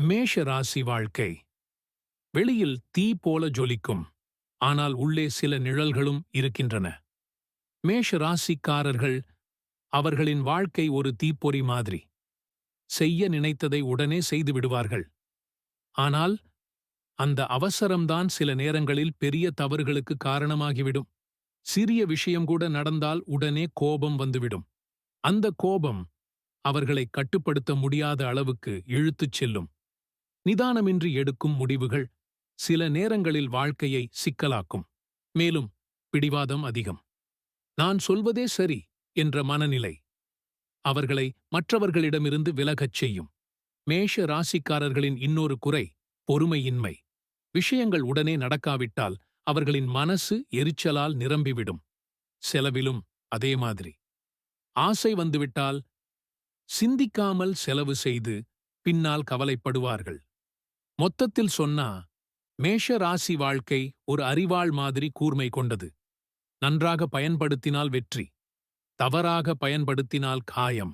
மேஷ ராசி வாழ்க்கை. வெளியில் தீ போல ஜொலிக்கும். ஆனால் உள்ளே சில நிழல்களும் இருக்கின்றன. மேஷ ராசிக்காரர்கள் அவர்களின் வாழ்க்கை ஒரு தீப்பொறி மாதிரி. செய்ய நினைத்ததை உடனே செய்து விடுவார்கள். ஆனால் அந்த அவசரம்தான் சில நேரங்களில் பெரிய தவறுகளுக்கு காரணமாகிவிடும். சிறிய விஷயம் கூட நடந்தால் உடனே கோபம் வந்துவிடும். அந்த கோபம் அவர்களை கட்டுப்படுத்த முடியாத அளவுக்கு இழுத்துச் செல்லும். நிதானமின்றி எடுக்கும் முடிவுகள் சில நேரங்களில் வாழ்க்கையை சிக்கலாக்கும். மேலும் பிடிவாதம் அதிகம். நான் சொல்வதே சரி என்ற மனநிலை. அவர்களை மற்றவர்களிடமிருந்து விலகச் செய்யும். மேஷ ராசிக்காரர்களின் இன்னொரு குறை பொறுமையின்மை. விஷயங்கள் உடனே நடக்காவிட்டால் அவர்களின் மனசு எரிச்சலால் நிரம்பிவிடும். செலவிலும் அதே மாதிரி. ஆசை வந்துவிட்டால் சிந்திக்காமல் செலவு செய்து பின்னால் கவலைப்படுவார்கள். மொத்தத்தில் சொன்னா மேஷ ராசி வாழ்க்கை ஒரு அறிவாள் மாதிரி கூர்மை கொண்டது. நன்றாக பயன்படுத்தினால் வெற்றி தவறாக பயன்படுத்தினால் காயம்.